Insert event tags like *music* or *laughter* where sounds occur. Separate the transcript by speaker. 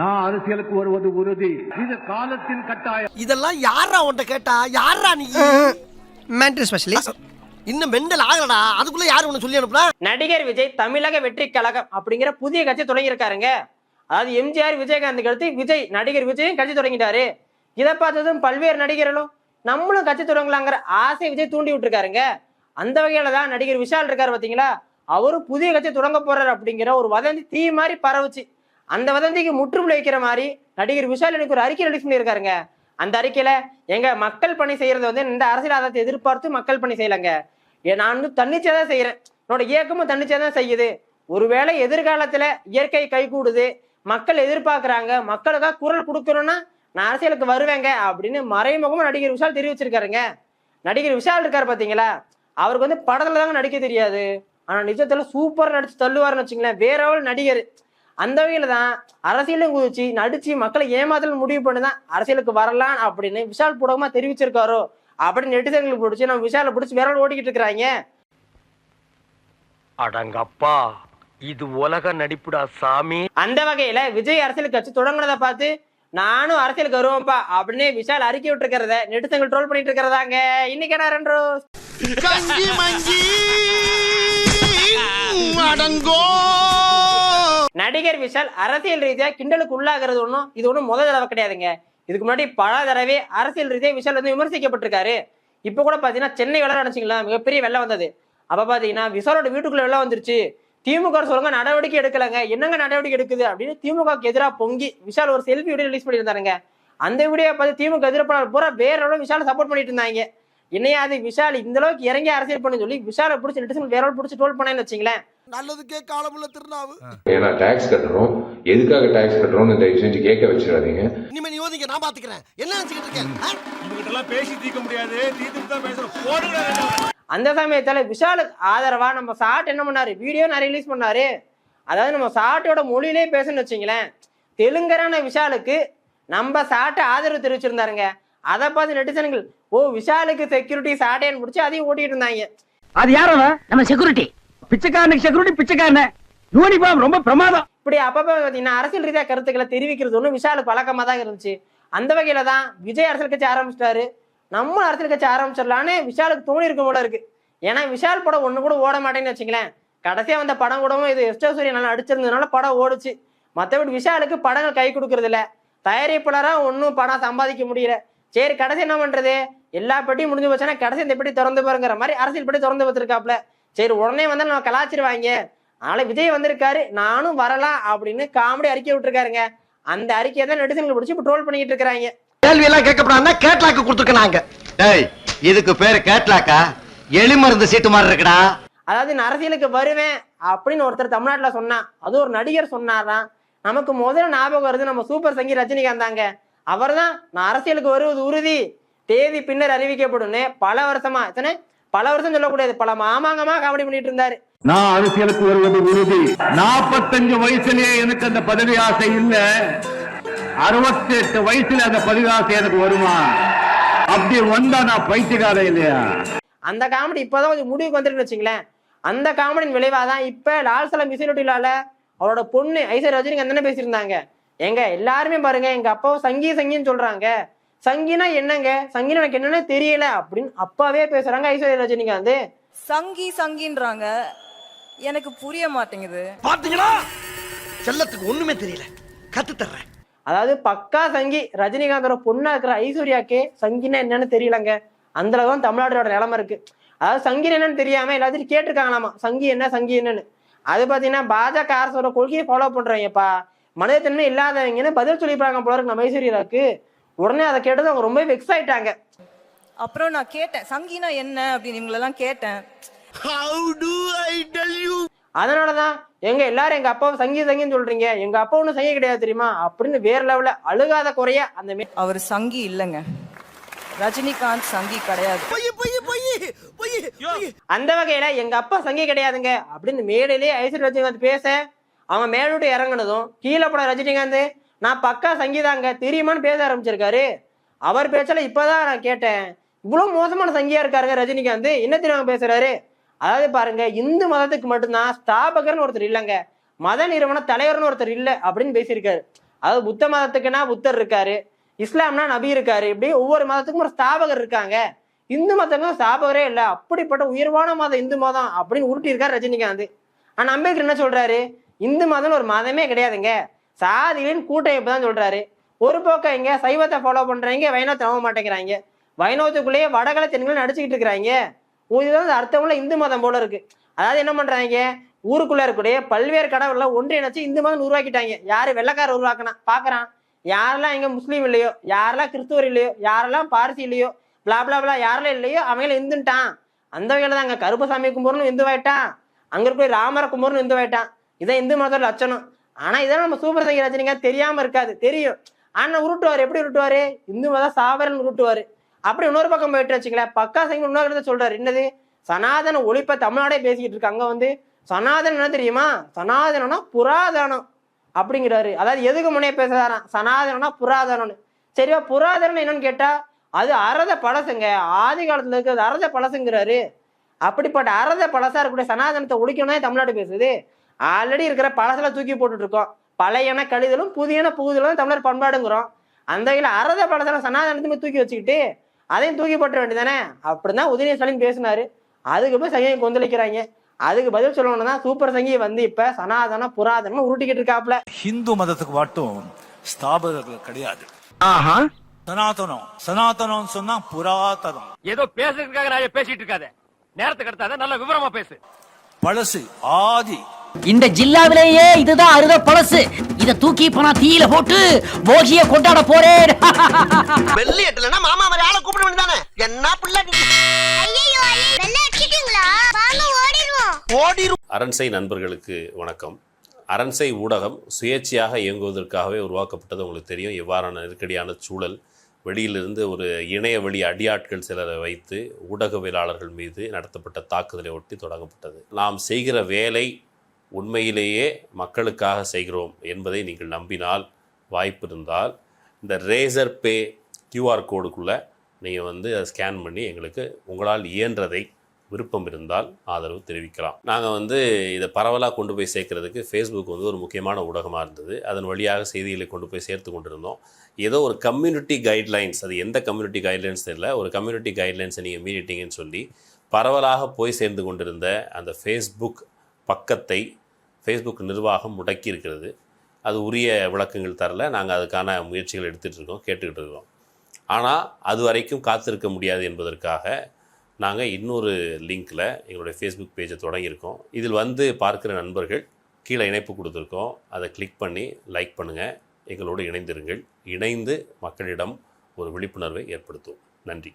Speaker 1: நான் அரசியலுக்கு வருவது உறுதி. இது காலத்தின் கட்டாயம்.
Speaker 2: இதெல்லாம் யாரா உன்ட்ட கேட்டா? யாரா நீ?
Speaker 3: மென்டல் ஸ்பெஷலிஸ்ட்
Speaker 2: இன்னும் மெண்டல் ஆகலடா. அதுக்குள்ள யாரு உனக்கு சொல்லி அனுப்புனா?
Speaker 4: நடிகர் விஜய் தமிழக வெற்றி கழகம் அப்படிங்கிற புதிய கட்சி தொடங்கியிருக்காருங்க. அதாவது எம்ஜிஆர் விஜயகாந்துக்கு அடுத்து விஜய் நடிகர் விஜயும் கட்சி தொடங்கிட்டாரு. இதை பார்த்ததும் பல்வேறு நடிகர்களும் நம்மளும் கட்சி தொடங்கலாங்கிற ஆசை விஜய் தூண்டி விட்டுருக்காருங்க. அந்த வகையில தான் நடிகர் விஷால் இருக்காரு பாத்தீங்களா? அவரும் புதிய கட்சி தொடங்க போறாரு அப்படிங்கிற ஒரு வதந்தி தீ மாதிரி பரவுச்சு. அந்த வதந்திக்கு முற்றுப்புள்ளி வைக்கிற மாதிரி நடிகர் விஷால் எனக்கு ஒரு அறிக்கை ரிலீஸ் பண்ணியிருக்காருங்க. அந்த அறிக்கையில எங்க மக்கள் பணி செய்யறது வந்து இந்த அரசியல் ஆதாரத்தை எதிர்பார்த்து மக்கள் பணி செய்யலங்க. ஏ, நான் வந்து தன்னிச்சையா தான் செய்யறேன். என்னோட இயக்கமும் தன்னிச்சையா தான் செய்யுது. ஒருவேளை எதிர்காலத்துல இயற்கை கைகூடுது மக்கள் எதிர்பார்க்குறாங்க மக்களுக்காக குரல் கொடுக்கணும்னா நான் அரசியலுக்கு வருவேங்க அப்படின்னு மறைமுகமா நடிகர் விஷால் தெரிவிச்சிருக்காருங்க. நடிகர் விஷால் இருக்காரு பாத்தீங்களா? அவருக்கு வந்து படத்துல தாங்க நடிக்க தெரியாது. ஆனா நிஜத்துல சூப்பராக நடிச்சு தள்ளுவாருன்னு வச்சுங்களேன். வேற ஒரு நடிகர். அந்த வகையில தான் அரசியலும் குதிச்சு நடிச்சு மக்களை ஏமாத்தல் முடிவு பண்ணி தான் அரசியலுக்கு வரலாம் அப்படின்னு விஷால் பூடகமா தெரிவிச்சிருக்காரோ அப்படின்னு நெட்டிசன்களுக்கு பிடிச்சி நம்ம விஷாலை பிடிச்சி விரல் ஓடிக்கிட்டு இருக்கிறாங்க.
Speaker 5: அடங்கப்பா இது உலக நடிப்புடா சாமி.
Speaker 4: அந்த வகையில விஜய் அரசியல் கட்சி தொடங்குனதை பார்த்து நானும் அரசியலுக்கு வருவேன்ப்பா அப்படின்னு விஷால் அறிக்கை விட்டுருக்கிறத நெட்டிசன்கள் ட்ரோல் பண்ணிட்டு இருக்கிறதாங்க. இன்னைக்கு என்ன ரெண்டு
Speaker 2: கஞ்சி மஞ்சி அடங்கோ.
Speaker 4: நடிகர் விஷால் அரசியல் ரீதியா கிண்டலுக்கு உள்ளாகிறது ஒன்றும் இது ஒன்றும் முதல் தடவை கிடையாதுங்க. இதுக்கு முன்னாடி பல தடவை அரசியல் ரீதியா விஷால் வந்து விமர்சிக்கப்பட்டிருக்காரு. இப்போ கூட பாத்தீங்கன்னா சென்னை வெள்ளம் நினைச்சிங்களா மிகப்பெரிய வெள்ளம் வந்தது. அப்ப பாத்தீங்கன்னா விஷாலோட வீட்டுக்குள்ள வெள்ளம் வந்துருச்சு. திமுக சொல்லுங்க நடவடிக்கை எடுக்கலங்க. என்னங்க நடவடிக்கை எடுக்குது அப்படின்னு திமுகவுக்கு எதிராக பொங்கி விஷால் ஒரு செல்ஃபி வீடியோ ரிலீஸ் பண்ணியிருந்தாருங்க. அந்த வீடியோ பார்த்து திமுக எதிர்ப்பாளர் பூரா வேற அளவு விஷால சப்போர்ட் பண்ணிட்டு இருந்தாங்க. என்னையா அது விஷால் இந்த அளவுக்கு இறங்கி அரசியல் பண்ணு சொல்லி விஷாலை பிடிச்சி நெட்டிசன் வேற பிடிச்சி டோல் பண்ணேன்னு வச்சிங்களேன்.
Speaker 2: நல்லதுக்கே காலமுள்ள திருநாவு.
Speaker 6: ஏன்னா டாக்ஸ் கட்டுறோம். எதுக்காக டாக்ஸ் கட்டுறோம்னு தயவு செஞ்சு கேட்க வச்சிடாதீங்க.
Speaker 2: இனிமே நீ யோசிக்க நான் பாத்துக்கிறேன். என்ன நினைச்சுக்கிட்டு இருக்கேன்? ஆ?
Speaker 7: இவங்கிட்டலாம் பேசி தீர்க்க முடியாது. தீர்த்துட்டு தான் போடுங்க.
Speaker 4: அந்த சமயத்துல விஷாலுக்கு ஆதரவா நம்ம சாட் என்ன பண்ணாரு? வீடியோ நிறைய ரிலீஸ் பண்ணாரு. அதாவது நம்ம சாட்டோட மொழியிலே பேசணும்னு வச்சுங்களேன். தெலுங்கரான விஷாலுக்கு நம்ம சாட்டை ஆதரவு தெரிவிச்சிருந்தாருங்க. அதை பார்த்து நெட்டிசன்கள் ஓ விஷாலுக்கு செக்யூரிட்டி சாட்டேன்னு பிடிச்சி அதையும் ஓட்டிட்டு இருந்தாங்க.
Speaker 8: அது யார் அவன்? நம்ம செக்யூரிட்டி பிச்சைக்காரனுக்கு செக்யூரிட்டி பிச்சைக்காரன். யூனிஃபார்ம் ரொம்ப பிரமாதம்.
Speaker 4: இப்படி அப்பப்போ பார்த்தீங்கன்னா அரசியல் ரீதியாக கருத்துக்களை தெரிவிக்கிறது ஒன்றும் விஷாலுக்கு பழக்கமாக தான் இருந்துச்சு. அந்த வகையில தான் விஜய் அரசியல் கட்சி ஆரம்பிச்சிட்டாரு. நம்ம அரசியல் கட்சி ஆரம்பிச்சிடலான்னு விஷாலுக்கு தோணி இருக்கும் போல இருக்கு. ஏன்னா விஷால் படம் ஒன்று கூட ஓட மாட்டேன்னு வச்சுங்களேன் கடைசியாக வந்த படம் கூடவும் இது எஸ்டோ நல்லா அடிச்சிருந்ததுனால படம் ஓடுச்சு. மற்றபடி விஷாலுக்கு படங்கள் கை கொடுக்கறது இல்லை. தயாரிப்பாளராக ஒன்றும் படம் சம்பாதிக்க முடியல. சரி கடைசி என்ன பண்ணுறது எல்லா பெட்டியும் முடிஞ்சு போச்சுன்னா கடைசி இந்த பெட்டி திறந்து பாருங்கிற மாதிரி அரசியல் பெட்டி திறந்து வச்சிருக்காப்ல. சரி உடனே வந்து நம்ம கலாச்சிருவாங்க அதனால விஜய் வந்திருக்காரு நானும் வரலாம் அப்படின்னு காமெடி அறிக்கை விட்டுருக்காருங்க. அந்த அறிக்கையை தான் நெட்டிசன்கள் பிடிச்சி இப்போ ட்ரோல் பண்ணிட்டு இருக்காங்க
Speaker 2: கேள்வி எல்லாம் கேட்கப்படாதுன்னா கேட்லாக்கு கொடுத்துருக்காங்க
Speaker 9: டேய் இதுக்கு பேரு கேட்லாக்கா எலிமருந்து சீட்டு மாதிரி இருக்குடா.
Speaker 4: அதாவது நான் அரசியலுக்கு வருவேன் அப்படின்னு ஒருத்தர் தமிழ்நாட்டுல சொன்னா அது ஒரு நடிகர் சொன்னாதான் நமக்கு முதல்ல ஞாபகம் வருது நம்ம சூப்பர் சங்கி ரஜினிகாந்த் தாங்க. அவர்தான் நான் அரசியலுக்கு வருவது உறுதி. தேதி பின்னர் அறிவிக்கப்படும்னு பல வருஷமா எத்தனை? பல வருஷம் சொல்லக்கூடாது பல மாமாங்கமா காமெடி பண்ணிட்டு இருந்தாரு
Speaker 1: நான் அரசியலுக்கு வருவது உறுதி. நாற்பத்தஞ்சு வயசுலயே எனக்கு அந்த பதவி ஆசை இல்ல. அறுபத்தி எட்டு வயசுல அந்த பதவி ஆசை எனக்கு வருமா? அப்படி வந்தா நான் பைத்தியக்காரன் இல்லையா?
Speaker 4: அந்த காமெடி இப்போதான் கொஞ்சம் முடிவுக்கு வந்துருக்குன்னு வச்சுங்களேன். அந்த காமெடியின் விளைவாக தான் இப்போ லால் சலம் அவரோட பொண்ணு ஐஸ்வர் ரஜினிகாந்த் தானே பேசியிருந்தாங்க. ஏங்க எல்லாருமே பாருங்க எங்க அப்பாவை சங்கி சங்கின்னு சொல்றாங்க. சங்கினா என்னங்க? சங்கினா எனக்கு என்னன்னு தெரியல அப்படின்னு அப்பாவே பேசுறாங்க ஐஸ்வர்யா ரஜினிகாந்த்.
Speaker 10: சங்கி சங்கின்றாங்க. எனக்கு புரிய மாட்டேங்குது.
Speaker 2: பாத்தீங்களா? செல்லத்துக்கு ஒண்ணுமே தெரியல. கத்து தர்றேன்.
Speaker 4: அதாவது பக்கா சங்கி ரஜினிகாந்தோட பொண்ணா இருக்கிற ஐஸ்வர்யாக்கே சங்கினா என்னன்னு தெரியலங்க. அந்த அளவு தான் தமிழ்நாட்டோட நிலைமை இருக்கு. அதாவது சங்கினா என்னன்னு தெரியாம எல்லாத்தையும் கேட்டிருக்காங்களாமா? சங்கி என்ன சங்கி என்னன்னு. அது பாத்தீங்கன்னா பாஜக அரசோட கொள்கையை ஃபாலோ பண்றவங்கப்பா மனிதத்தன்மை இல்லாதவங்கன்னு பதில் சொல்லிப்பாங்க போல இருக்கு நம்ம ஐஸ்வர்யாவுக்கு. உடனே அதை கேட்டது அவங்க ரொம்ப வெக்ஸ் ஆயிட்டாங்க
Speaker 10: அப்புறம் நான் கேட்டேன் சங்கினா என்ன அப்படின்னு இவங்களெல்லாம் கேட்டேன்.
Speaker 2: How do I tell you
Speaker 4: அதனாலதான் எங்க எல்லாரும் எங்க அப்பாவை சங்கி சங்கின்னு சொல்றீங்க எங்க அப்பா ஒன்றும் சங்கி கிடையாது தெரியுமா? அப்படின்னு வேற லெவல்ல அழுகாத குறைய அந்த மே-
Speaker 10: அவர் சங்கி இல்லைங்க. ரஜினிகாந்த் சங்கி கிடையாது.
Speaker 2: பொய் பொய் பொய் பொய் பொய்.
Speaker 4: அந்த வகையில எங்க அப்பா சங்கி கிடையாதுங்க அப்படின்னு மேடையிலேயே ஐஸ்வர்யா ரஜினிகாந்த் பேச அவன் மேலோட்டு இறங்குனதும் கீழே போன ரஜினிகாந்த் நான் பக்கா சங்கீதாங்க தெரியுமான்னு பேச ஆரம்பிச்சிருக்காரு. அவர் பேச்சல இப்போதான் நான் கேட்டேன். இவ்வளோ மோசமான சங்கியா இருக்காருங்க ரஜினிகாந்த். என்ன தெரியாம பேசுறாரு? அதாவது பாருங்க இந்து மதத்துக்கு மட்டும்தான் ஸ்தாபகர்னு ஒருத்தர் இல்லைங்க. மத நிறுவன தலைவர்னு ஒருத்தர் இல்லை அப்படின்னு பேசியிருக்காரு. அதாவது புத்த மதத்துக்குன்னா புத்தர் இருக்காரு. இஸ்லாம்னா நபி இருக்காரு. இப்படி ஒவ்வொரு மதத்துக்கும் ஒரு ஸ்தாபகர் இருக்காங்க. இந்து மதத்துக்கும் ஸ்தாபகரே இல்லை. அப்படிப்பட்ட உயர்வான மதம் இந்து மதம் அப்படின்னு உருட்டியிருக்காரு ரஜினிகாந்த். ஆனால் அம்பேத்கர் என்ன சொல்றாரு? இந்து மதம்னு ஒரு மதமே கிடையாதுங்க. சாதிகளின் கூட்டமைப்பு தான் சொல்றாரு. ஒரு பக்கம் இங்க சைவத்தை ஃபாலோ பண்றாங்க வைணவத்தை நம்ப மாட்டேங்கிறாங்க. வைணவத்துக்குள்ளேயே வடகலை தென்களை நடிச்சுக்கிட்டு இருக்கிறாங்க. இதுதான் அர்த்தமுள்ள இந்து மதம் போல இருக்கு. அதாவது என்ன பண்றாங்க? ஊருக்குள்ள இருக்கக்கூடிய பல்வேறு கடவுள ஒன்றிணைச்சு இந்து மதம் உருவாக்கிட்டாங்க. யாரு வெள்ளக்காரர் உருவாக்கினா? பாக்குறான். யாரெல்லாம் இங்க முஸ்லீம் இல்லையோ? யாரெல்லாம் கிறிஸ்துவர் இல்லையோ? யாரெல்லாம் பார்சி இல்லையோ? பிளா பிளா யாரெல்லாம் இல்லையோ? அவங்கள இந்துட்டான் அந்த வகையில தான் அங்க கருப்பசாமி கும்புறணும் இந்துவாயிட்டான் அங்க இருக்கிற ராமர கும்புறணும் இந்துவாயிட்டான் இதான் இந்து மதத்தோட லட்சணம். ஆனா இதெல்லாம் நம்ம சூப்பர் சங்கி ரஜினிகாந்த் தெரியாம இருக்காது. தெரியும். ஆனா உருட்டுவாரு. எப்படி உருட்டுவாரு? இந்து மதம் சாவரன் உருட்டுவாரு. அப்படி இன்னொரு பக்கம் போயிட்டு வச்சுங்களேன் பக்கா சங்கர் இன்னொரு இடத்துல சொல்றாரு. என்னது? சனாதன ஒழிப்ப தமிழ்நாடே பேசிக்கிட்டு இருக்கு அங்க வந்து சனாதனம் என்ன தெரியுமா? சனாதனம்னா புராதனம் அப்படிங்கிறாரு. அதாவது எதுக்கு முன்னே பேசுறாராம்? சனாதனம்னா புராதனம்னு. சரிவா புராதனம் என்னன்னு கேட்டா அது அறத பழசுங்க. ஆதி காலத்துல இருக்கிறது அறத பழசுங்கிறாரு. அப்படிப்பட்ட அறத பழசா இருக்கக்கூடிய சனாதனத்தை ஒழிக்கணும் தமிழ்நாடு பேசுது. ஆல்ரெடி இருக்கிற பழசெல்லாம் தூக்கி போட்டுட்டு இருக்கோம் பழையன கழிதலும் புதியன புகுதலும் தமிழர் பண்பாடுங்கிறோம். அந்த வகையில் அறத பழசெல்லாம் சனாதனத்தையுமே தூக்கி வச்சுக்கிட்டு அதையும் தூக்கி போட்ட வேண்டியதானே அப்படிதான் உதயநிதி ஸ்டாலின் பேசினாரு. அதுக்கு போய் சங்கியை கொந்தளிக்கிறாங்க. அதுக்கு பதில் சொல்லணும்னா சூப்பர் சங்கி வந்து இப்ப சனாதன புராதனம் உருட்டிக்கிட்டு இருக்காப்ல.
Speaker 7: ஹிந்து மதத்துக்கு மட்டும் ஸ்தாபகர்கள் கிடையாது.
Speaker 8: ஆஹா.
Speaker 7: சனாதனம். சனாதனம் சொன்னா புராதனம்.
Speaker 5: ஏதோ பேசுறதுக்காக நான் பேசிட்டு இருக்காத. நேரத்தை கடத்தாத நல்ல விவரமா பேசு.
Speaker 7: பழசு ஆதி.
Speaker 8: இந்த ஜில்லாவிலேயே இதுதான் அறுத பழசு. இத தூக்கி போனா தீயில போட்டு போகிய கொண்டாட போறேன். *laughs*
Speaker 2: வெள்ளி எட்டலன்னா மாமா மாதிரி ஆளை கூப்பிட வேண்டியதானே? என்ன பிள்ளை நீ? ஓடிரும்.
Speaker 11: அரண்சை நண்பர்களுக்கு வணக்கம். அரண்சை ஊடகம் சுயேட்சையாக இயங்குவதற்காகவே உருவாக்கப்பட்டது. உங்களுக்கு தெரியும் எவ்வாறான நெருக்கடியான சூழல். வெளியிலிருந்து ஒரு இணைய வழி அடியாட்கள் சிலரை வைத்து ஊடகவியலாளர்கள் மீது நடத்தப்பட்ட தாக்குதலை ஒட்டி தொடங்கப்பட்டது. நாம் செய்கிற வேலை உண்மையிலேயே மக்களுக்காக செய்கிறோம் என்பதை நீங்கள் நம்பினால் வாய்ப்பு இருந்தால் இந்த ரேசர் பே கியூஆர் கோடுக்குள்ளே நீங்கள் வந்து அதை ஸ்கேன் பண்ணி எங்களுக்கு உங்களால் இயன்றதை விருப்பம் இருந்தால் ஆதரவு தெரிவிக்கலாம். நாங்கள் வந்து இதை பரவலாக கொண்டு போய் சேர்க்கறதுக்கு ஃபேஸ்புக் வந்து ஒரு முக்கியமான ஊடகமாக இருந்தது. அதன் வழியாக செய்திகளை கொண்டு போய் சேர்த்து கொண்டிருந்தோம். ஏதோ ஒரு கம்யூனிட்டி கைட்லைன்ஸ் அது எந்த கம்யூனிட்டி கைட்லைன்ஸ் தெரியல. ஒரு கம்யூனிட்டி கைட்லைன்ஸை நீங்கள் மீறிட்டீங்கன்னு சொல்லி பரவலாக போய் சேர்ந்து கொண்டிருந்த அந்த ஃபேஸ்புக் பக்கத்தை ஃபேஸ்புக் நிர்வாகம் முடக்கி இருக்கிறது. அது உரிய விளக்கங்கள் தரல. நாங்கள் அதுக்கான முயற்சிகள் எடுத்துகிட்டு இருக்கோம் கேட்டுக்கிட்டு இருக்கோம். ஆனால் அது வரைக்கும் காத்திருக்க முடியாது என்பதற்காக நாங்கள் இன்னொரு லிங்க்கில் எங்களுடைய ஃபேஸ்புக் பேஜை தொடங்கியிருக்கோம். இதில் வந்து பார்க்குற நண்பர்கள் கீழே இணைப்பு கொடுத்துருக்கோம். அதை கிளிக் பண்ணி லைக் பண்ணுங்கள் எங்களோடு இணைந்திருங்கள். இணைந்து மக்களிடம் ஒரு விழிப்புணர்வை ஏற்படுத்துவோம். நன்றி.